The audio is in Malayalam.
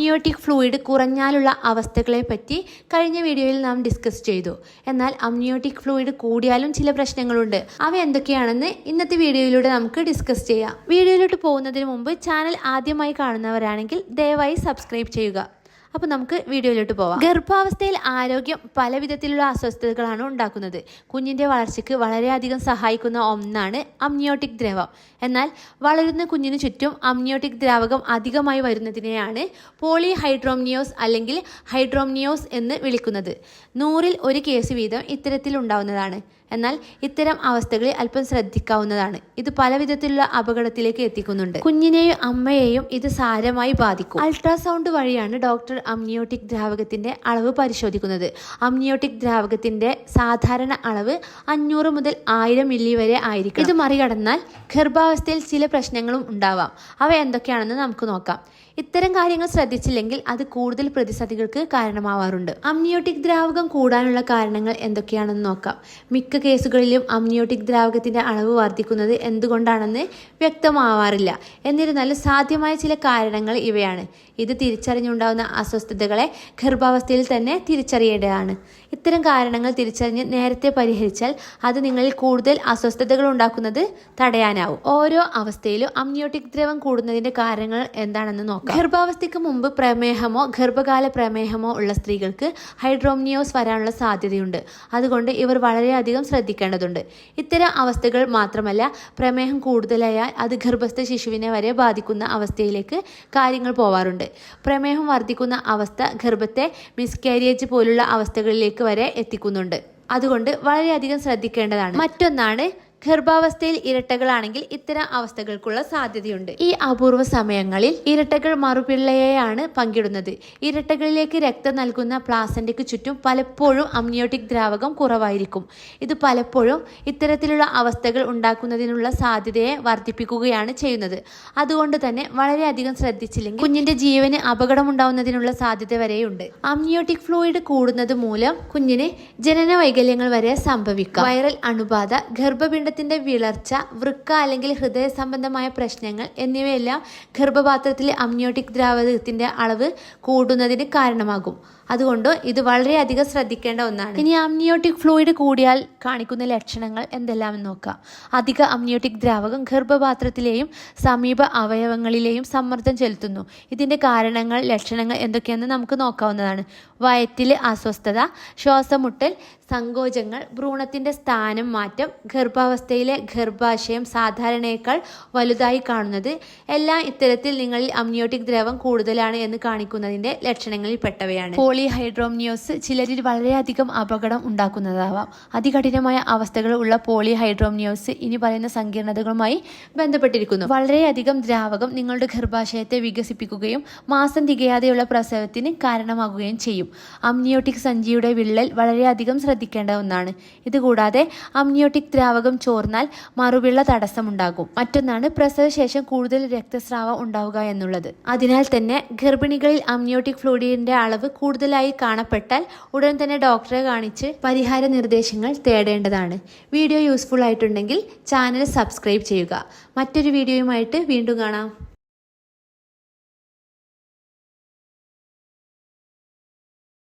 അമ്നിയോട്ടിക് ഫ്ലൂയിഡ് കുറഞ്ഞാലുള്ള അവസ്ഥകളെ പറ്റി കഴിഞ്ഞ വീഡിയോയിൽ നാം ഡിസ്കസ് ചെയ്തു. എന്നാൽ അമ്നിയോട്ടിക് ഫ്ലൂയിഡ് കൂടിയാലും ചില പ്രശ്നങ്ങളുണ്ട്. അവ എന്തൊക്കെയാണെന്ന് ഇന്നത്തെ വീഡിയോയിലൂടെ നമുക്ക് ഡിസ്കസ് ചെയ്യാം. വീഡിയോയിലോട്ട് പോകുന്നതിന് മുമ്പ് ചാനൽ ആദ്യമായി കാണുന്നവരാണെങ്കിൽ ദയവായി സബ്സ്ക്രൈബ് ചെയ്യുക. അപ്പോൾ നമുക്ക് വീഡിയോയിലോട്ട് പോവാം. ഗർഭാവസ്ഥയിൽ ആരോഗ്യം പല വിധത്തിലുള്ള അസ്വസ്ഥതകളാണ് ഉണ്ടാക്കുന്നത്. കുഞ്ഞിന്റെ വളർച്ചയ്ക്ക് വളരെയധികം സഹായിക്കുന്ന ഒന്നാണ് അമ്നിയോട്ടിക് ദ്രവം. എന്നാൽ വളരുന്ന കുഞ്ഞിന് ചുറ്റും അമ്നിയോട്ടിക് ദ്രാവകം അധികമായി വരുന്നതിനെയാണ് പോളി ഹൈഡ്രോംനിയോസ് അല്ലെങ്കിൽ ഹൈഡ്രോംനിയോസ് എന്ന് വിളിക്കുന്നത്. നൂറിൽ ഒരു കേസ് വീതം ഇത്തരത്തിൽ ഉണ്ടാവുന്നതാണ്. എന്നാൽ ഇത്തരം അവസ്ഥകളിൽ അല്പം ശ്രദ്ധിക്കാവുന്നതാണ്. ഇത് പല വിധത്തിലുള്ള അപകടത്തിലേക്ക് എത്തിക്കുന്നുണ്ട്. കുഞ്ഞിനെയും അമ്മയെയും ഇത് സാരമായി ബാധിക്കും. അൾട്രാസൗണ്ട് വഴിയാണ് ഡോക്ടർ അമ്നിയോട്ടിക് ദ്രാവകത്തിന്റെ അളവ് പരിശോധിക്കുന്നത്. അമ്നിയോട്ടിക് ദ്രാവകത്തിന്റെ സാധാരണ അളവ് അഞ്ഞൂറ് മുതൽ ആയിരം മില്ലി വരെ ആയിരിക്കും ഇത് മറികടന്നാൽ ഗർഭാവസ്ഥയിൽ ചില പ്രശ്നങ്ങളും ഉണ്ടാവാം. അവ എന്തൊക്കെയാണെന്ന് നമുക്ക് നോക്കാം. ഇത്തരം കാര്യങ്ങൾ ശ്രദ്ധിച്ചില്ലെങ്കിൽ അത് കൂടുതൽ പ്രതിസന്ധികൾക്ക് കാരണമാവാറുണ്ട്. അമ്നിയോട്ടിക് ദ്രാവകം കൂടാനുള്ള കാരണങ്ങൾ എന്തൊക്കെയാണെന്ന് നോക്കാം. മിക്ക കേസുകളിലും അമ്നിയോട്ടിക് ദ്രാവകത്തിന്റെ അളവ് വർദ്ധിക്കുന്നത് എന്തുകൊണ്ടാണെന്ന് വ്യക്തമാവാറില്ല. എന്നിരുന്നാലും സാധ്യമായ ചില കാരണങ്ങൾ ഇവയാണ്. ഇത് തിരിച്ചറിഞ്ഞുണ്ടാകുന്ന അസ്വസ്ഥതകളെ ഗർഭാവസ്ഥയിൽ തന്നെ തിരിച്ചറിയേണ്ടതാണ്. ഇത്തരം കാരണങ്ങൾ തിരിച്ചറിഞ്ഞ് നേരത്തെ പരിഹരിച്ചാൽ അത് നിങ്ങളിൽ കൂടുതൽ അസ്വസ്ഥതകൾ ഉണ്ടാക്കുന്നത് തടയാനാവും. ഓരോ അവസ്ഥയിലും അമ്നിയോട്ടിക് ദ്രവം കൂടുന്നതിന്റെ കാരണങ്ങൾ എന്താണെന്ന് നോക്കാം. ഗർഭാവസ്ഥയ്ക്ക് മുമ്പ് പ്രമേഹമോ ഗർഭകാല പ്രമേഹമോ ഉള്ള സ്ത്രീകൾക്ക് ഹൈഡ്രോമിയോസ് വരാനുള്ള സാധ്യതയുണ്ട്. അതുകൊണ്ട് ഇവർ വളരെയധികം ശ്രദ്ധിക്കേണ്ടതുണ്ട്. ഇത്തരം അവസ്ഥകൾ മാത്രമല്ല പ്രമേഹം കൂടുതലായാൽ അത് ഗർഭസ്ഥ ശിശുവിനെ വരെ ബാധിക്കുന്ന അവസ്ഥയിലേക്ക് കാര്യങ്ങൾ പോവാറുണ്ട്. പ്രമേഹം വർദ്ധിക്കുന്ന അവസ്ഥ ഗർഭത്തെ മിസ്കാരിയേജ് പോലുള്ള അവസ്ഥകളിലേക്ക് വരെ എത്തിക്കുന്നുണ്ട്. അതുകൊണ്ട് വളരെയധികം ശ്രദ്ധിക്കേണ്ടതാണ്. മറ്റൊന്നാണ് ഗർഭാവസ്ഥയിൽ ഇരട്ടകളാണെങ്കിൽ ഇത്തരം അവസ്ഥകൾക്കുള്ള സാധ്യതയുണ്ട്. ഈ അപൂർവ സമയങ്ങളിൽ ഇരട്ടകൾ മറുപിള്ളയെയാണ് പങ്കിടുന്നത്. ഇരട്ടകളിലേക്ക് രക്തം നൽകുന്ന പ്ലാസന്റയ്ക്ക് ചുറ്റും പലപ്പോഴും അമ്നിയോട്ടിക് ദ്രാവകം കുറവായിരിക്കും. ഇത് പലപ്പോഴും ഇത്തരത്തിലുള്ള അവസ്ഥകൾ ഉണ്ടാക്കുന്നതിനുള്ള സാധ്യതയെ വർദ്ധിപ്പിക്കുകയാണ് ചെയ്യുന്നത്. അതുകൊണ്ട് തന്നെ വളരെയധികം ശ്രദ്ധിച്ചില്ലെങ്കിൽ കുഞ്ഞിന്റെ ജീവന് അപകടമുണ്ടാവുന്നതിനുള്ള സാധ്യത വരെയുണ്ട്. അമ്നിയോട്ടിക് ഫ്ലൂയിഡ് കൂടുന്നത് മൂലം കുഞ്ഞിന് ജനന വൈകല്യങ്ങൾ വരെ സംഭവിക്കാം. വൈറൽ അണുബാധ ഗർഭപിണ്ഡ ഗർഭപിണ്ഡത്തിന്റെ വിളർച്ച വൃക്ക അല്ലെങ്കിൽ ഹൃദയ സംബന്ധമായ പ്രശ്നങ്ങൾ എന്നിവയെല്ലാം ഗർഭപാത്രത്തിലെ അമ്നിയോട്ടിക് ദ്രാവകത്തിന്റെ അളവ് കൂടുന്നതിന് കാരണമാകും. അതുകൊണ്ട് ഇത് വളരെയധികം ശ്രദ്ധിക്കേണ്ട ഒന്നാണ്. ഇനി അമ്നിയോട്ടിക് ഫ്ലൂയിഡ് കൂടിയാൽ കാണിക്കുന്ന ലക്ഷണങ്ങൾ എന്തെല്ലാമെന്ന് നോക്കാം. അധിക അമ്നിയോട്ടിക് ദ്രാവകം ഗർഭപാത്രത്തിലെയും സമീപ അവയവങ്ങളിലെയും സമ്മർദ്ദം ചെലുത്തുന്നു. ഇതിന്റെ കാരണങ്ങൾ ലക്ഷണങ്ങൾ എന്തൊക്കെയെന്ന് നമുക്ക് നോക്കാവുന്നതാണ്. വയറ്റിലെ അസ്വസ്ഥത ശ്വാസമുട്ടൽ സങ്കോചങ്ങൾ ഭ്രൂണത്തിന്റെ സ്ഥാനം മാറ്റം ഗർഭാവസ്ഥയിലെ ഗർഭാശയം സാധാരണയേക്കാൾ വലുതായി കാണുന്നത് എല്ലാ ഇത്തരത്തിൽ നിങ്ങളിൽ അമ്നിയോട്ടിക് ദ്രവം കൂടുതലാണ് എന്ന് കാണിക്കുന്നതിന്റെ ലക്ഷണങ്ങളിൽ പെട്ടവയാണ് പോളിഹൈഡ്രോമിയോസ് ചിലരിൽ വളരെയധികം അപകടം ഉണ്ടാക്കുന്നതാവാം. അതികഠിനമായ അവസ്ഥകൾ ഉള്ള പോളിഹൈഡ്രോമിയോസ് ഇനി പറയുന്ന സങ്കീർണതകളുമായി ബന്ധപ്പെട്ടിരിക്കുന്നു. വളരെയധികം ദ്രാവകം നിങ്ങളുടെ ഗർഭാശയത്തെ വികസിപ്പിക്കുകയും മാസം തികയാതെയുള്ള പ്രസവത്തിന് കാരണമാകുകയും ചെയ്യും. അമ്നിയോട്ടിക് സഞ്ചിയുടെ വിള്ളൽ വളരെയധികം ശ്രദ്ധിക്കേണ്ട ഒന്നാണ് ഇതുകൂടാതെ അമ്നിയോട്ടിക് ദ്രാവകം ചോർന്നാൽ മറുപിള്ള തടസ്സമുണ്ടാകും. മറ്റൊന്നാണ് പ്രസവശേഷം കൂടുതൽ രക്തസ്രാവം ഉണ്ടാവുക എന്നുള്ളത്. അതിനാൽ തന്നെ ഗർഭിണികളിൽ അമ്നിയോട്ടിക് ഫ്ലൂയിഡിന്റെ അളവ് കൂടുതലായി കാണപ്പെട്ടാൽ ഉടൻ തന്നെ ഡോക്ടറെ കാണിച്ച് പരിഹാര നിർദ്ദേശങ്ങൾ തേടേണ്ടതാണ്. വീഡിയോ യൂസ്ഫുൾ ആയിട്ടുണ്ടെങ്കിൽ ചാനൽ സബ്സ്ക്രൈബ് ചെയ്യുക. മറ്റൊരു വീഡിയോയുമായിട്ട് വീണ്ടും കാണാം.